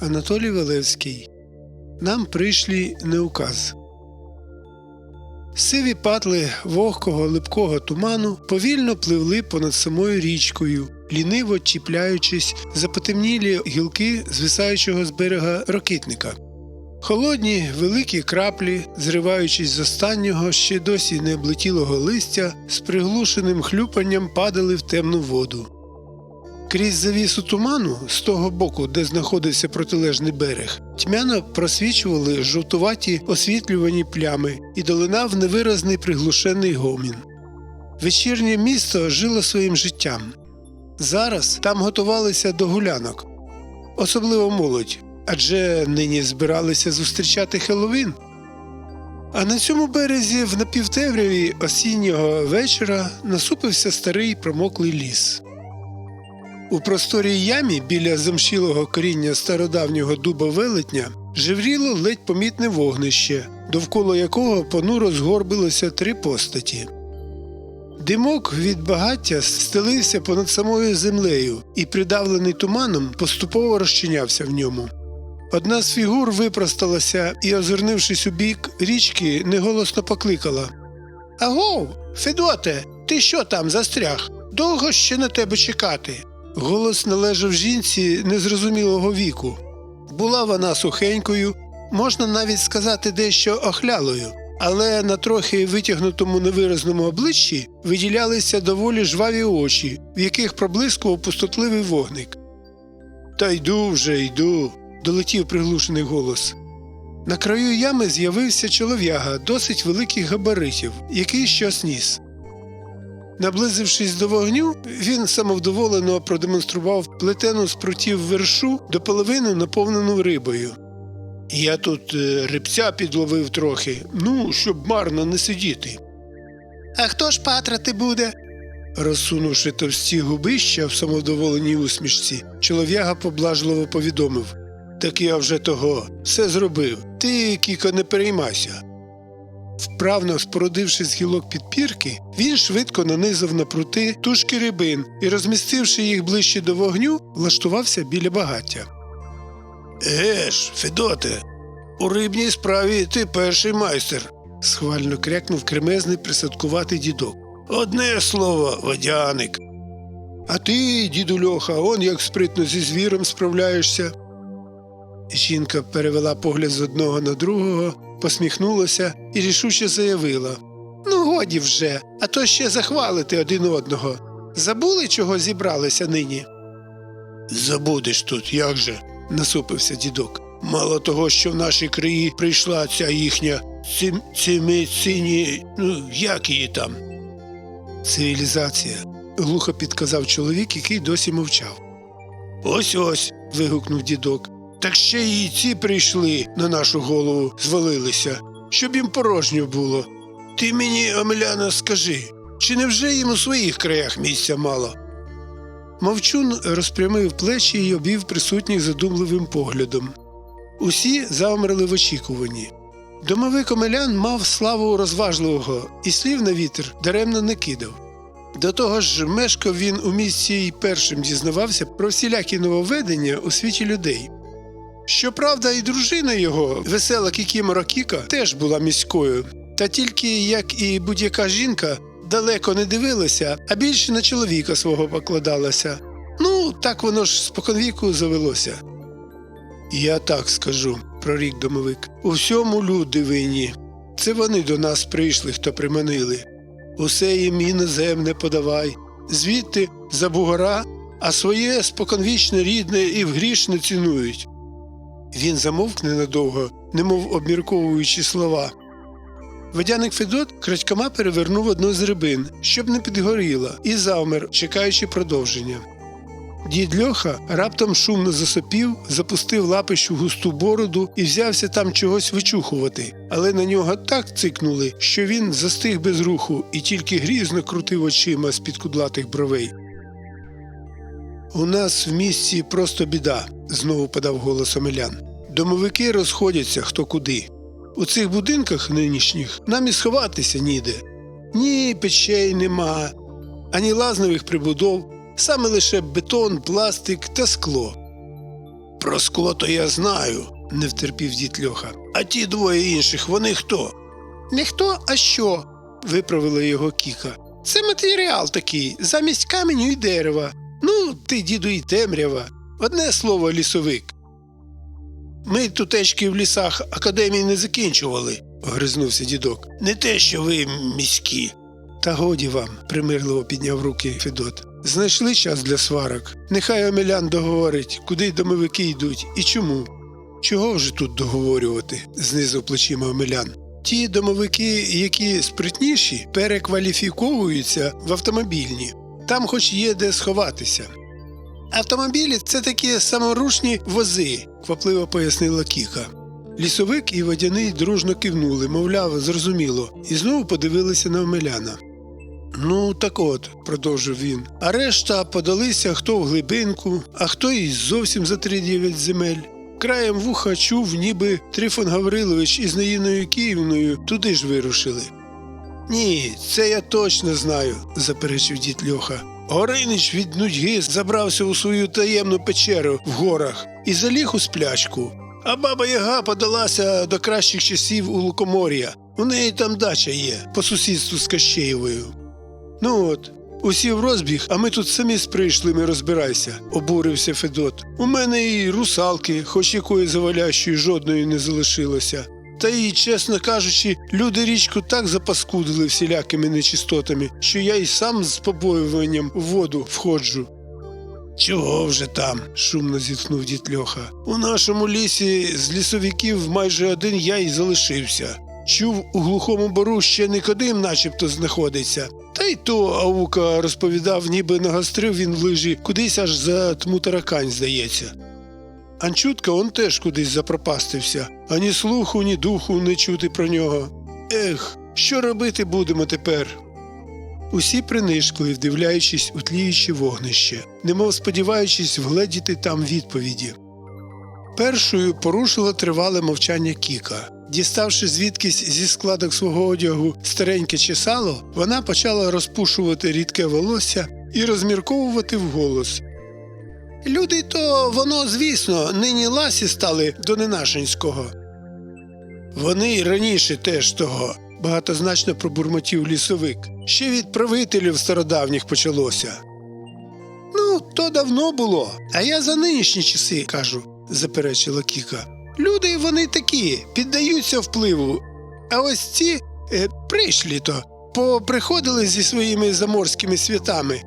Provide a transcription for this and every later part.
Анатолій Валевський. Нам прийшлі не указ. Сиві патли вогкого липкого туману повільно пливли понад самою річкою, ліниво чіпляючись за потемнілі гілки звисаючого з берега рокитника. Холодні великі краплі, зриваючись з останнього ще досі не облетілого листя, з приглушеним хлюпанням падали в темну воду. Крізь завісу туману, з того боку, де знаходився протилежний берег, тьмяно просвічували жовтуваті освітлювані плями і долинав невиразний приглушений гомін. Вечірнє місто жило своїм життям. Зараз там готувалися до гулянок, особливо молодь, адже нині збиралися зустрічати Хеллоуін. А на цьому березі в напівтемряві осіннього вечора насупився старий промоклий ліс. У просторій ямі біля замшілого коріння стародавнього дуба велетня живріло ледь помітне вогнище, довкола якого понуро згорбилося три постаті. Димок від багаття стелився понад самою землею і, придавлений туманом, поступово розчинявся в ньому. Одна з фігур випросталася і, озирнившись у бік річки, неголосно покликала Агов, Федоте, ти що там застряг? Довго ще на тебе чекати? Голос належав жінці незрозумілого віку. Була вона сухенькою, можна навіть сказати дещо охлялою, але на трохи витягнутому невиразному обличчі виділялися доволі жваві очі, в яких проблискував пустотливий вогник. Та йду вже, йду, долетів приглушений голос. На краю ями з'явився чолов'яга досить великих габаритів, який щось ніс. Наблизившись до вогню, він самовдоволено продемонстрував плетену з прутів вершу до половини наповнену рибою. Я тут е, рибця підловив трохи, ну, щоб марно не сидіти. А хто ж патрати буде? Розсунувши товсті губища в самовдоволеній усмішці, чолов'яга поблажливо повідомив Так я вже того, все зробив. Ти, Кіко, не переймайся. Вправно спорудивши з гілок підпірки, він швидко нанизав на прути тушки рибин і, розмістивши їх ближче до вогню, влаштувався біля багаття. Геш, Федоте, у рибній справі ти перший майстер, схвально крякнув кремезний присадкуватий дідок. Одне слово, водяник. А ти, діду Льоха, он як спритно зі звіром справляєшся. Жінка перевела погляд з одного на другого, посміхнулася і рішуче заявила Ну, годі вже, а то ще захвалити один одного. Забули, чого зібралися нині? Забудеш тут, як же, насупився дідок. Мало того, що в наші краї прийшла ця їхня цим, цимицині, ну, як її там? Цивілізація, глухо підказав чоловік, який досі мовчав. Ось ось. вигукнув дідок. Так ще й ці прийшли на нашу голову, звалилися, щоб їм порожньо було. Ти мені, Омеляна, скажи, чи не вже їм у своїх краях місця мало? Мовчун розпрямив плечі і обів присутніх задумливим поглядом. Усі завмерли в очікуванні. Домовик Омелян мав славу розважливого і слів на вітер даремно не кидав. До того ж, мешкав він у місці і першим дізнавався про всілякі нововведення у світі людей. Щоправда, і дружина його, весела Кікімора Кіка, теж була міською, та тільки, як і будь-яка жінка, далеко не дивилася, а більше на чоловіка свого покладалася. Ну, так воно ж споконвіку завелося. Я так скажу, прорік домовик. У всьому люди винні. Це вони до нас прийшли, хто приманили. Усе їм іноземне подавай, звідти за бугора, а своє споконвічне рідне і в гріш не цінують. Він замовк ненадовго, немов обмірковуючи слова. Водяник Федот крадькома перевернув одну з рибин, щоб не підгоріла, і завмер, чекаючи продовження. Дід Льоха раптом шумно засопів, запустив лапищу густу бороду і взявся там чогось вичухувати, але на нього так цикнули, що він застиг без руху і тільки грізно крутив очима з під кудлатих бровей. У нас в місті просто біда, знову подав голос Омелян. Домовики розходяться хто куди. У цих будинках нинішніх нам і сховатися ніде. Ні печей нема, ані лазневих прибудов, саме лише бетон, пластик та скло. Про скло то я знаю, не втерпів дід Льоха. А ті двоє інших, вони хто? Не хто, а що? виправила його Кіка. Це матеріал такий, замість каменю і дерева. Ну, ти, діду, і темрява. Одне слово лісовик. Ми тутечки в лісах академії не закінчували, огризнувся дідок. Не те, що ви міські. Та годі вам, примирливо підняв руки Федот. Знайшли час для сварок. Нехай Омелян договорить, куди домовики йдуть і чому. Чого вже тут договорювати? знизив плечима Омелян. Ті домовики, які спритніші, перекваліфіковуються в автомобільні. Там хоч є де сховатися. Автомобілі це такі саморушні вози, квапливо пояснила Кіка. Лісовик і водяний дружно кивнули, мовляв, зрозуміло, і знову подивилися на Омеляна. Ну, так от, продовжив він. А решта подалися хто в глибинку, а хто і зовсім за тридів'ять земель. Краєм вуха чув, ніби Трифон Гаврилович із Наїною Київною туди ж вирушили. Ні, це я точно знаю, заперечив дід Льоха. Горинич від нудьги забрався у свою таємну печеру в горах і заліг у сплячку. А баба Яга подалася до кращих часів у Лукомор'я. У неї там дача є, по сусідству з Кащеєвою. Ну от, усі в розбіг, а ми тут самі з прийшлими розбирайся, обурився Федот. У мене і русалки, хоч якої завалящої жодної не залишилося. Та й, чесно кажучи, люди річку так запаскудили всілякими нечистотами, що я й сам з побоюванням в воду входжу. Чого вже там? шумно зітхнув дід Льоха. У нашому лісі з лісовиків майже один я й залишився. Чув, у глухому бору ще Никодим начебто знаходиться. Та й то Аука розповідав, ніби нагострив він в лижі кудись аж за тму таракань, здається. Анчутка он теж кудись запропастився, ані слуху, ні духу не чути про нього. Ех, що робити будемо тепер? Усі принишкли, вдивляючись у тліючі вогнище, немов сподіваючись вгледіти там відповіді. Першою порушила тривале мовчання Кіка. Діставши звідкись зі складок свого одягу стареньке чесало, вона почала розпушувати рідке волосся і розмірковувати вголос. Люди то воно, звісно, нині ласі стали до ненашенського. Вони й раніше теж того, багатозначно пробурмотів лісовик. Ще від правителів стародавніх почалося. Ну, то давно було, а я за нинішні часи кажу, заперечила Кіка. Люди вони такі, піддаються впливу. А ось ці е, прийшлі то поприходили зі своїми заморськими святами.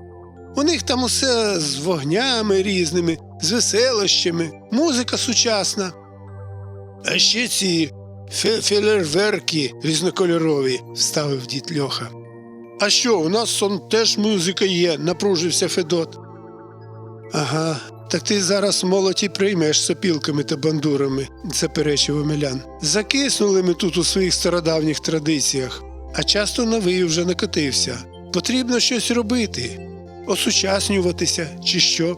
У них там усе з вогнями різними, з веселощами, музика сучасна. А ще ці фе- фелерверки різнокольорові, вставив дід Льоха. А що, у нас сон теж музика є, напружився Федот. Ага, так ти зараз молоті приймеш сопілками та бандурами, заперечив Омелян. Закиснули ми тут у своїх стародавніх традиціях, а часто новий вже накотився. Потрібно щось робити, осучаснюватися чи що.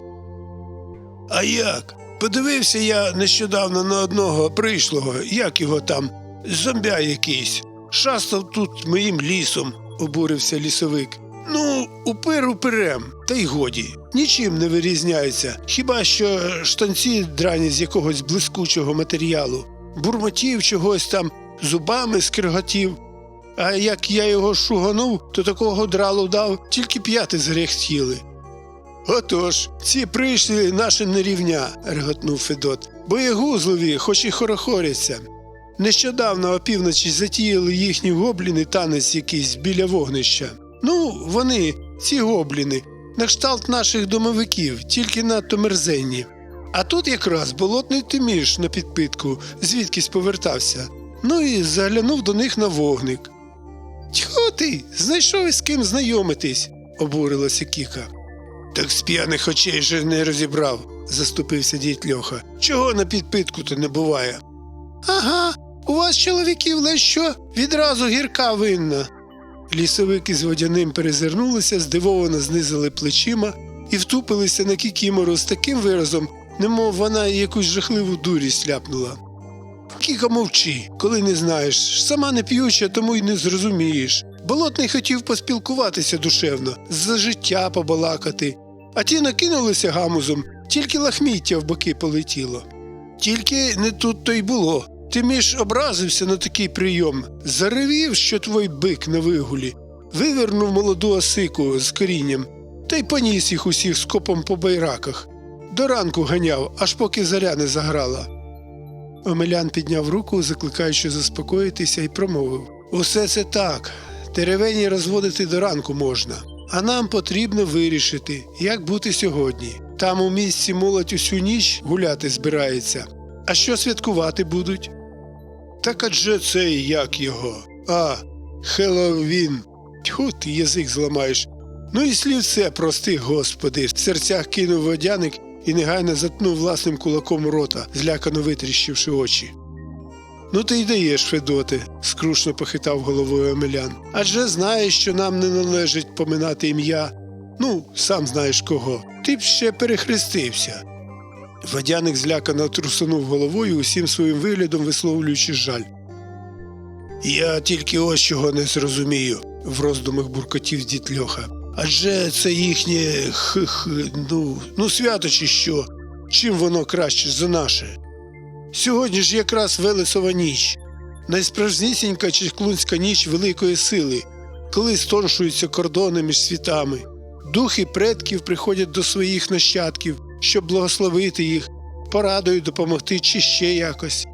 А як? Подивився я нещодавно на одного прийшлого, як його там, зомбя якийсь. Шастав тут моїм лісом, обурився лісовик. Ну, упир уперем, та й годі. Нічим не вирізняється, хіба що штанці драні з якогось блискучого матеріалу, бурмотів чогось там, зубами скриготів. А як я його шуганув, то такого дралу дав, тільки п'яти з. Отож, ці прийшли наші нерівня, реготнув Федот, боєгузливі, хоч і хорохоряться. Нещодавно опівночі затіяли їхні гобліни танець якийсь біля вогнища. Ну, вони, ці гобліни, на кшталт наших домовиків, тільки надто мерзенні. А тут якраз болотний тиміш на підпитку, звідкись повертався. Ну і заглянув до них на вогник. Ти, знайшов із ким знайомитись, обурилася Кіка. Так з п'яних очей же не розібрав, заступився дід Льоха. Чого на підпитку то не буває? Ага, у вас чоловіків лише що відразу гірка винна. Лісовик із водяним перезирнулися, здивовано знизили плечима і втупилися на кікімору з таким виразом, немов вона якусь жахливу дурість ляпнула. Кіка мовчи, коли не знаєш, сама не п'юча, тому й не зрозумієш. Болотний хотів поспілкуватися душевно, за життя побалакати, а ті накинулися гамузом, тільки лахміття в боки полетіло. Тільки не тут то й було. Ти між образився на такий прийом, заревів, що твій бик на вигулі, вивернув молоду осику з корінням та й поніс їх усіх скопом по байраках. До ранку ганяв, аж поки заря не заграла. Омелян підняв руку, закликаючи заспокоїтися, і промовив Усе це так. Теревені розводити до ранку можна, а нам потрібно вирішити, як бути сьогодні. Там у місці молодь усю ніч гуляти збирається. А що святкувати будуть? Так адже це як його? А, Хеллоуін. Тьху, ти язик зламаєш. Ну і слівце, прости, господи, в серцях кинув водяник і негайно затнув власним кулаком рота, злякано витріщивши очі. Ну ти й даєш, Федоте, скрушно похитав головою Омелян. Адже знаєш, що нам не належить поминати ім'я. Ну, сам знаєш кого. Ти б ще перехрестився. Водяник злякано трусунув головою, усім своїм виглядом висловлюючи жаль. Я тільки ось чого не зрозумію, в роздумах буркотів дід. Адже це їхнє х-х, ну, ну свято чи що, чим воно краще за наше. Сьогодні ж якраз Велесова ніч, найсправжнісінька чеклунська ніч великої сили, коли стоншуються кордони між світами. Духи предків приходять до своїх нащадків, щоб благословити їх, порадою допомогти чи ще якось.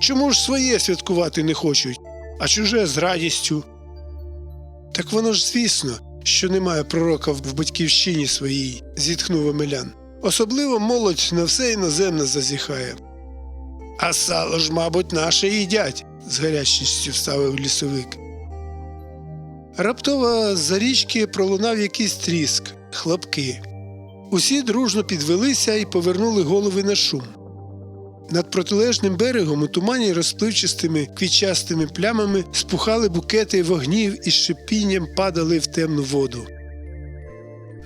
Чому ж своє святкувати не хочуть, а чуже з радістю? Так воно ж звісно, що немає пророка в батьківщині своїй, зітхнув Омелян. Особливо молодь на все іноземне зазіхає. А сало ж, мабуть, наше їдять, з гарячністю вставив лісовик. Раптово за річки пролунав якийсь тріск, хлопки. Усі дружно підвелися і повернули голови на шум. Над протилежним берегом у тумані розпливчастими квітчастими плямами спухали букети вогнів і шипінням падали в темну воду.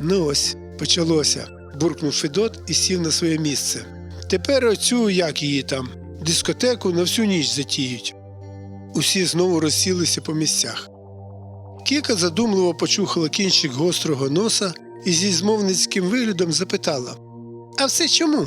Ну ось, почалося, буркнув Федот і сів на своє місце. Тепер оцю, як її там, дискотеку на всю ніч затіють. Усі знову розсілися по місцях. Кіка задумливо почухала кінчик гострого носа і зі змовницьким виглядом запитала А все чому?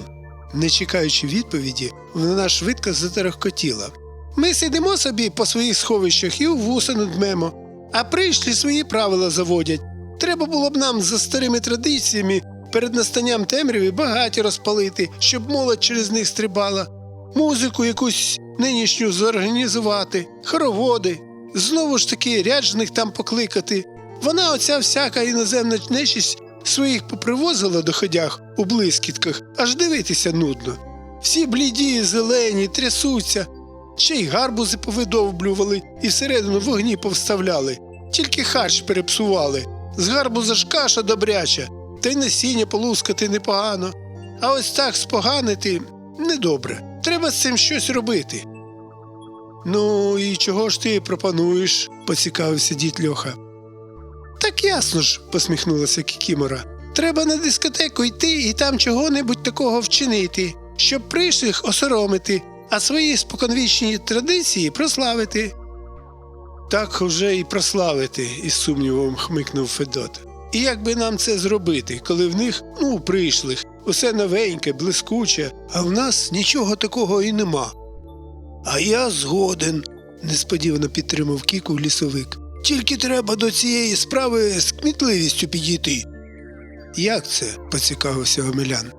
Не чекаючи відповіді, вона швидко затерехкотіла. Ми сидимо собі по своїх сховищах і у вуса не дмемо, а прийшлі свої правила заводять. Треба було б нам за старими традиціями перед настанням темряви багаті розпалити, щоб молодь через них стрибала, музику якусь нинішню зорганізувати, хороводи, знову ж таки ряджених там покликати. Вона оця всяка іноземна нечість своїх попривозила до ходях у блискітках, аж дивитися нудно. Всі бліді, зелені, трясуться, ще й гарбузи повидовблювали і всередину вогні повставляли, тільки харч перепсували. З гарбуза ж каша добряча, та й насіння полускати непогано. А ось так споганити недобре. Треба з цим щось робити. Ну, і чого ж ти пропонуєш? поцікавився дід Льоха. Так ясно ж, посміхнулася Кікімора. Треба на дискотеку йти і там чого-небудь такого вчинити, щоб прийшлих осоромити, а свої споконвічні традиції прославити. Так вже і прославити, із сумнівом хмикнув Федот. І як би нам це зробити, коли в них, ну, прийшлих, усе новеньке, блискуче, а в нас нічого такого і нема. А я згоден, несподівано підтримав Кіку лісовик. Тільки треба до цієї справи з кмітливістю підійти. Як це? поцікавився Омелян.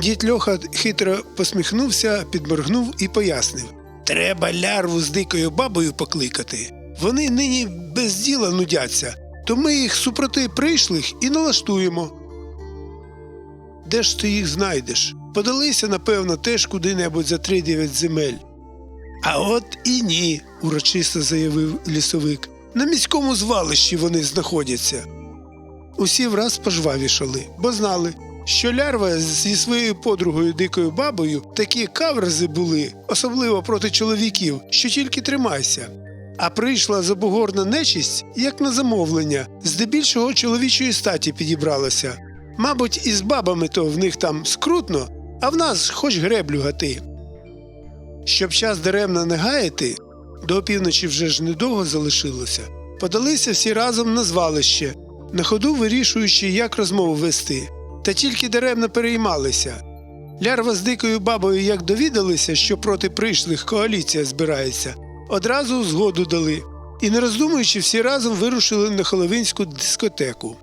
Дід Льоха хитро посміхнувся, підморгнув і пояснив Треба лярву з дикою бабою покликати. Вони нині без діла нудяться, то ми їх супроти прийшлих і налаштуємо. Де ж ти їх знайдеш? Подалися, напевно, теж куди-небудь за три-дев'ять земель. А от і ні, урочисто заявив лісовик. На міському звалищі вони знаходяться. Усі враз пожвавішали, бо знали, що лярва зі своєю подругою дикою бабою такі каврази були, особливо проти чоловіків, що тільки тримайся. А прийшла забугорна нечисть, як на замовлення, здебільшого чоловічої статі підібралася. Мабуть, із бабами то в них там скрутно, а в нас хоч греблю гати. Щоб час даремно не гаяти, до опівночі вже ж недовго залишилося, подалися всі разом на звалище, на ходу вирішуючи, як розмову вести, та тільки даремно переймалися. Лярва з дикою бабою як довідалися, що проти прийшлих коаліція збирається, одразу згоду дали і, не роздумуючи, всі разом вирушили на Холовинську дискотеку.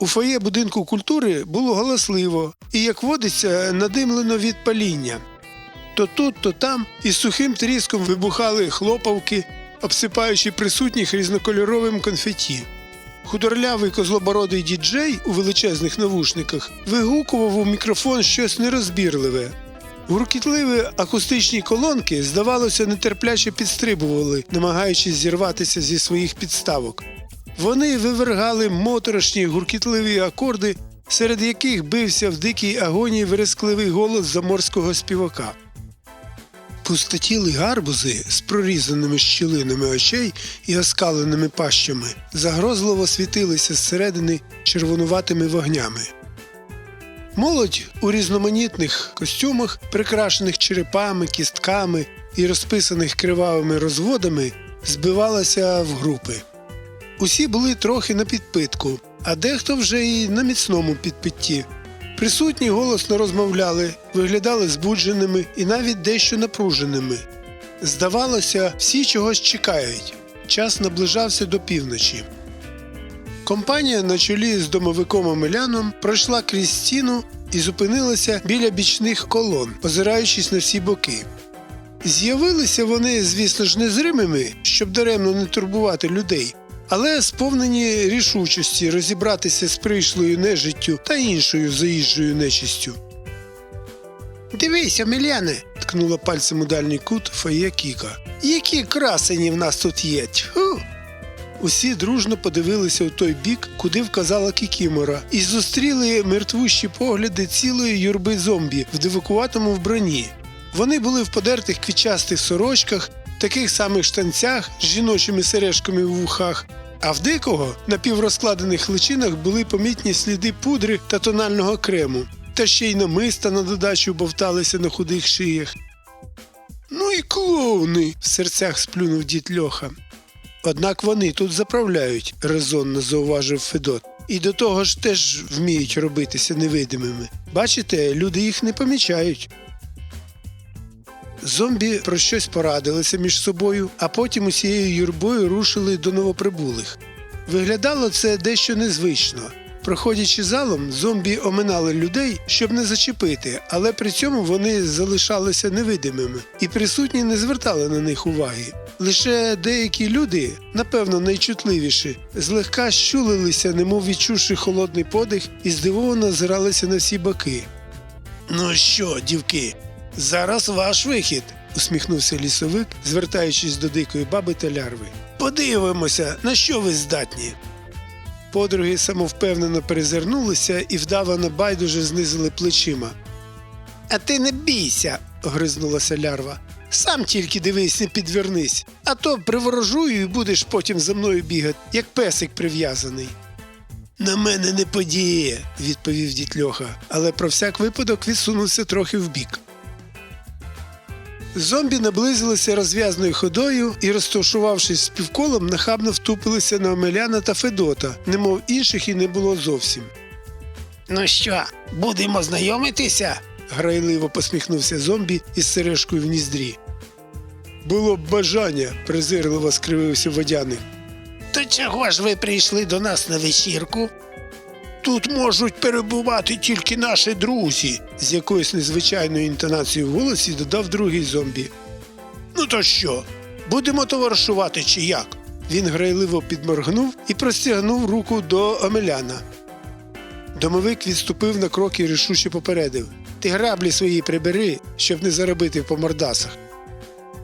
У фоє будинку культури було галасливо і, як водиться, надимлено від паління. То тут, то там із сухим тріском вибухали хлопавки, обсипаючи присутніх різнокольоровим конфеті. Худорлявий козлобородий діджей у величезних навушниках вигукував у мікрофон щось нерозбірливе. Гуркітливі акустичні колонки, здавалося, нетерпляче підстрибували, намагаючись зірватися зі своїх підставок. Вони вивергали моторошні гуркітливі акорди, серед яких бився в дикій агонії верескливий голос заморського співака. Пустотіли гарбузи з прорізаними щілинами очей і оскаленими пащами загрозливо світилися зсередини червонуватими вогнями. Молодь у різноманітних костюмах, прикрашених черепами, кістками і розписаних кривавими розводами, збивалася в групи. Усі були трохи на підпитку, а дехто вже і на міцному підпитті. Присутні голосно розмовляли, виглядали збудженими і навіть дещо напруженими. Здавалося, всі чогось чекають. Час наближався до півночі. Компанія на чолі з домовиком Омеляном пройшла крізь стіну і зупинилася біля бічних колон, озираючись на всі боки. З'явилися вони, звісно ж, незримими, щоб даремно не турбувати людей, але сповнені рішучості розібратися з прийшлою нежиттю та іншою заїжджою нечистю. Дивись, Омеляне, ткнула пальцем у дальній кут фає Кіка. Які красені в нас тут є. Тьфу! Усі дружно подивилися у той бік, куди вказала Кікімора, і зустріли мертвущі погляди цілої юрби зомбі в дивакуватому вбранні. Вони були в подертих квітчастих сорочках, таких самих штанцях з жіночими сережками в вухах, а в дикого на піврозкладених личинах були помітні сліди пудри та тонального крему, та ще й намиста на додачу бовталися на худих шиях. Ну і клоуни, в серцях сплюнув дід Льоха. Однак вони тут заправляють, резонно зауважив Федот. І до того ж теж вміють робитися невидимими. Бачите, люди їх не помічають. Зомбі про щось порадилися між собою, а потім усією юрбою рушили до новоприбулих. Виглядало це дещо незвично. Проходячи залом, зомбі оминали людей, щоб не зачепити, але при цьому вони залишалися невидимими, і присутні не звертали на них уваги. Лише деякі люди, напевно, найчутливіші, злегка щулилися, немов відчувши холодний подих, і здивовано озиралися на всі боки. Ну що, дівки, зараз ваш вихід, усміхнувся лісовик, звертаючись до дикої баби та лярви. Подивимося, на що ви здатні. Подруги самовпевнено перезирнулися і вдавано байдуже знизили плечима. А ти не бійся, огризнулася лярва. Сам тільки дивись, не підвернись, а то приворожую і будеш потім за мною бігати, як песик прив'язаний. На мене не подіє, відповів дід Льоха, але про всяк випадок відсунувся трохи вбік. Зомбі наблизилися розв'язною ходою і, розташувавшись співколом, нахабно втупилися на Омеляна та Федота, немов інших і не було зовсім. Ну що, будемо знайомитися? грайливо посміхнувся зомбі із сережкою в ніздрі. Було б бажання, презирливо скривився водяник. То чого ж ви прийшли до нас на вечірку? Тут можуть перебувати тільки наші друзі, з якоюсь незвичайною інтонацією в голосі додав другий зомбі. Ну то що, будемо товаришувати чи як? Він грайливо підморгнув і простягнув руку до Омеляна. Домовик відступив на крок і рішуче попередив Ти граблі свої прибери, щоб не заробити по мордасах.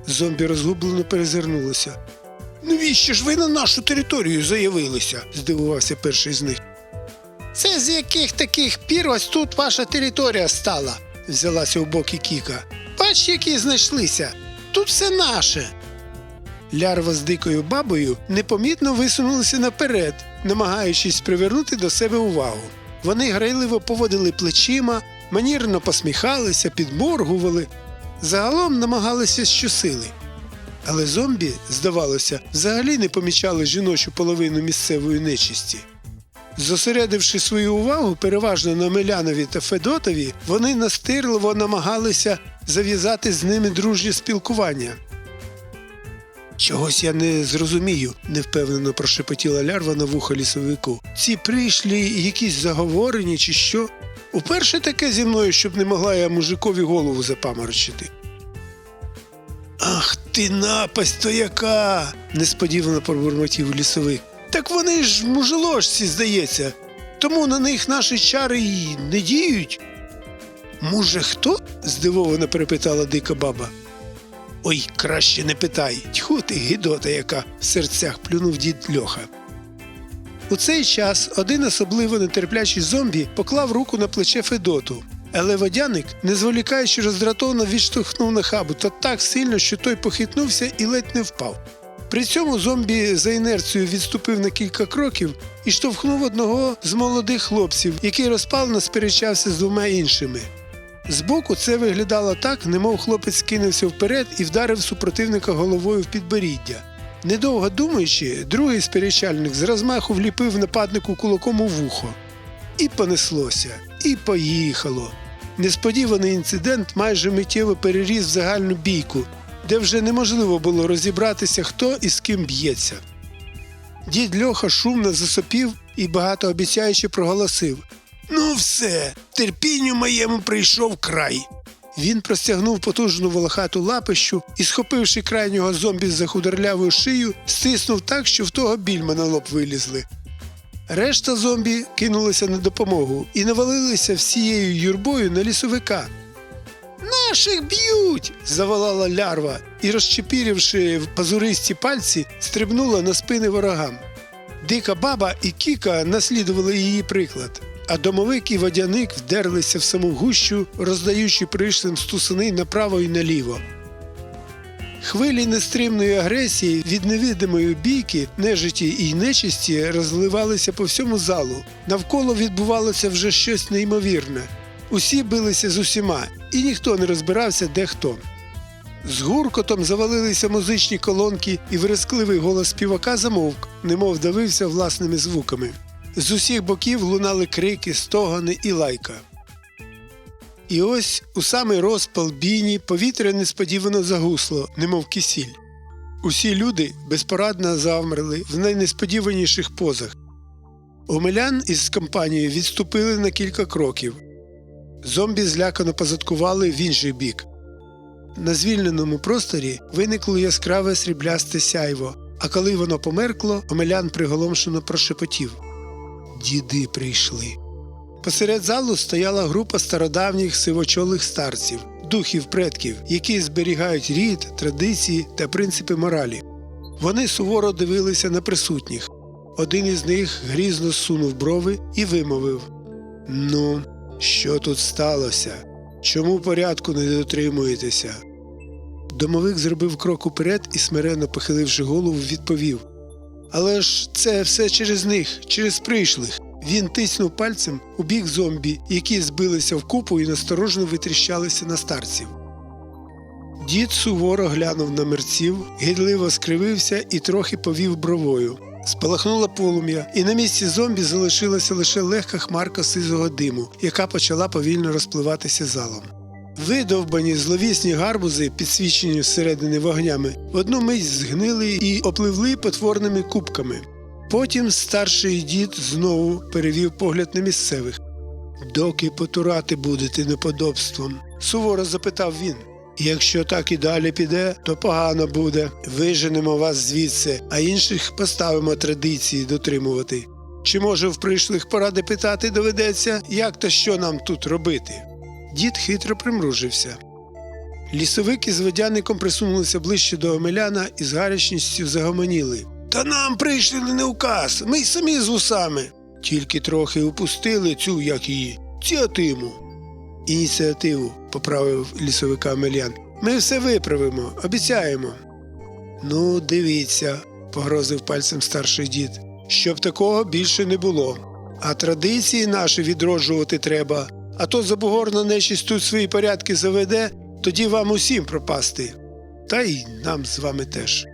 Зомбі розгублено перезирнулося. Навіщо ж ви на нашу територію заявилися? здивувався перший з них. Це з яких таких пір ось тут ваша територія стала, взялася у боки Кіка. Бач, які знайшлися. Тут все наше. Лярва з дикою бабою непомітно висунулися наперед, намагаючись привернути до себе увагу. Вони грайливо поводили плечима, манірно посміхалися, підморгували, загалом намагалися щосили. Але зомбі, здавалося, взагалі не помічали жіночу половину місцевої нечисті. Зосередивши свою увагу переважно на Мелянові та Федотові, вони настирливо намагалися зав'язати з ними дружнє спілкування. Чогось я не зрозумію, невпевнено прошепотіла лярва на вухо лісовику. Ці прийшлі якісь заговорені чи що? Уперше таке зі мною, щоб не могла я мужикові голову запаморочити. Ах ти напасть то яка. несподівано пробурмотів лісовик. Так вони ж мужеложці, здається, тому на них наші чари й не діють. Муже хто? здивовано перепитала дика баба. Ой, краще не питай. Тьху ти, гидота яка, в серцях плюнув дід Льоха. У цей час один особливо нетерплячий зомбі поклав руку на плече Федоту, але водяник, не зволікаючи роздратовано відштовхнув на хабу та так сильно, що той похитнувся і ледь не впав. При цьому зомбі за інерцією відступив на кілька кроків і штовхнув одного з молодих хлопців, який розпалено сперечався з двома іншими. Збоку це виглядало так, немов хлопець кинувся вперед і вдарив супротивника головою в підборіддя. Недовго думаючи, другий сперечальник з розмаху вліпив нападнику кулаком у вухо. І понеслося, і поїхало. Несподіваний інцидент майже миттєво переріс в загальну бійку, де вже неможливо було розібратися, хто і з ким б'ється. Дід Льоха шумно засопів і багатообіцяючи проголосив Ну, все, терпінню моєму прийшов край. Він простягнув потужну волохату лапищу і, схопивши крайнього зомбі за худорляву шию, стиснув так, що в того більма на лоб вилізли. Решта зомбі кинулися на допомогу і навалилися всією юрбою на лісовика. Наших б'ють. заволала лярва і, розчепірівши пазуристі пальці, стрибнула на спини ворогам. Дика баба і Кіка наслідували її приклад, а домовик і водяник вдерлися в саму гущу, роздаючи прийшлим стусани направо і наліво. Хвилі нестримної агресії від невидимої бійки, нежиті і нечисті розливалися по всьому залу. Навколо відбувалося вже щось неймовірне. Усі билися з усіма, і ніхто не розбирався, де хто. З гуркотом завалилися музичні колонки, і верескливий голос співака замовк, немов давився власними звуками. З усіх боків лунали крики, стогани і лайка. І ось у самий розпал бійні повітря несподівано загусло, немов кисіль. Усі люди безпорадно завмерли в найнесподіваніших позах. Омелян із компанією відступили на кілька кроків. Зомбі злякано позадкували в інший бік. На звільненому просторі виникло яскраве сріблясте сяйво, а коли воно померкло, Омелян приголомшено прошепотів Діди прийшли. Посеред залу стояла група стародавніх сивочолих старців, духів предків, які зберігають рід, традиції та принципи моралі. Вони суворо дивилися на присутніх. Один із них грізно сунув брови і вимовив Ну, що тут сталося? Чому порядку не дотримуєтеся? Домовик зробив крок уперед і, смиренно похиливши голову, відповів Але ж це все через них, через прийшлих. Він тиснув пальцем у бік зомбі, які збилися в купу і насторожно витріщалися на старців. Дід суворо глянув на мерців, гідливо скривився і трохи повів бровою. Спалахнуло полум'я, і на місці зомбі залишилася лише легка хмарка сизого диму, яка почала повільно розпливатися залом. Видовбані зловісні гарбузи, підсвічені зсередини вогнями, в одну мить згнили і опливли потворними кубками. Потім старший дід знову перевів погляд на місцевих. Доки потурати будете неподобством? суворо запитав він. Якщо так і далі піде, то погано буде. Виженемо вас звідси, а інших поставимо традиції дотримувати. Чи може в прийшлих поради питати доведеться, як та що нам тут робити? Дід хитро примружився. Лісовики з водяником присунулися ближче до Омеляна і з гарячністю загомоніли. Та нам прийшли не указ, ми й самі з вусами. Тільки трохи упустили цю, як її, ціатиму. Ініціативу, поправив лісовика Омелян. Ми все виправимо, обіцяємо. Ну, дивіться, погрозив пальцем старший дід, щоб такого більше не було. А традиції наші відроджувати треба, а то забугорна нечість тут свої порядки заведе, тоді вам усім пропасти. Та й нам з вами теж.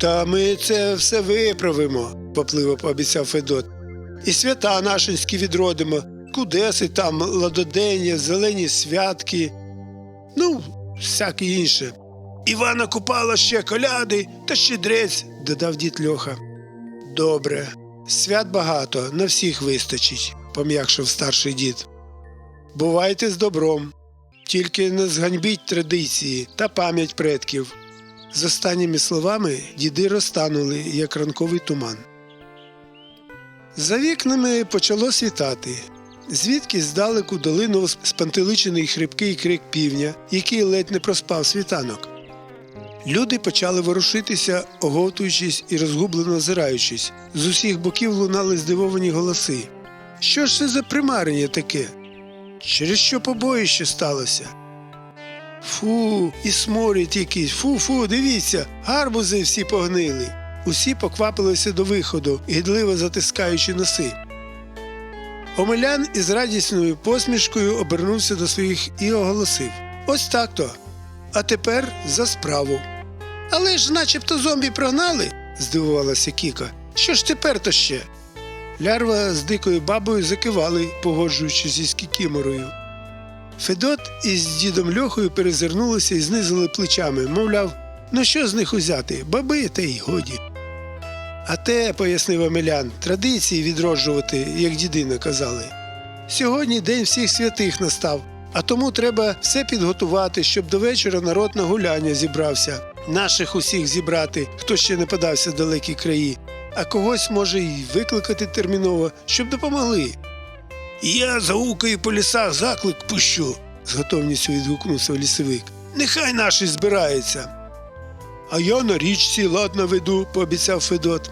Та ми це все виправимо, попливо пообіцяв Федот. І свята нашинські відродимо, кудеси там, ладодення, зелені святки, ну, всяке інше. Івана Купала ще коляди та щедрець, додав дід Льоха. Добре, свят багато, на всіх вистачить, пом'якшив старший дід. Бувайте з добром, тільки не зганьбіть традиції та пам'ять предків. З останніми словами діди розтанули, як ранковий туман. За вікнами почало світати. Звідки здалеку долинув спантеличений хрипкий крик півня, який ледь не проспав світанок. Люди почали ворушитися, оговтуючись і розгублено озираючись. З усіх боків лунали здивовані голоси. Що ж це за примарення таке? Через що побоїще сталося? Фу, і сморід якийсь. Фу, фу, дивіться, гарбузи всі погнили. Усі поквапилися до виходу, гідливо затискаючи носи. Омелян із радісною посмішкою обернувся до своїх і оголосив: Ось так то. А тепер за справу. Але ж начебто зомбі прогнали, здивувалася Кіка. Що ж тепер то ще? Лярва з дикою бабою закивали, погоджуючись із кікіморою. Федот із дідом Льохою перезирнулися і знизили плечами, мовляв, ну що з них узяти, баби та й годі. А те, пояснив Амелян, традиції відроджувати, як діди наказали. Сьогодні день всіх святих настав, а тому треба все підготувати, щоб до вечора народ на гуляння зібрався, наших усіх зібрати, хто ще не подався в далекі краї, а когось може й викликати терміново, щоб допомогли. Я заукаю по лісах заклик пущу, з готовністю відгукнувся лісовик. Нехай наші збираються. А я на річці лад наведу, пообіцяв Федот.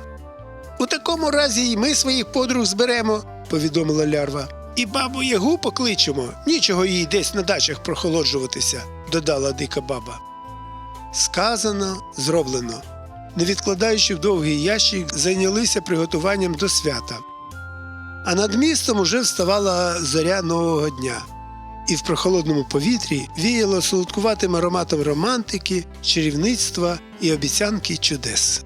У такому разі й ми своїх подруг зберемо, повідомила лярва. І бабу Ягу покличемо, нічого їй десь на дачах прохолоджуватися, додала дика баба. Сказано, зроблено. Не відкладаючи в довгий ящик, зайнялися приготуванням до свята. А над містом уже вставала зоря нового дня, і в прохолодному повітрі віяло солодкуватим ароматом романтики, чарівництва і обіцянки чудес.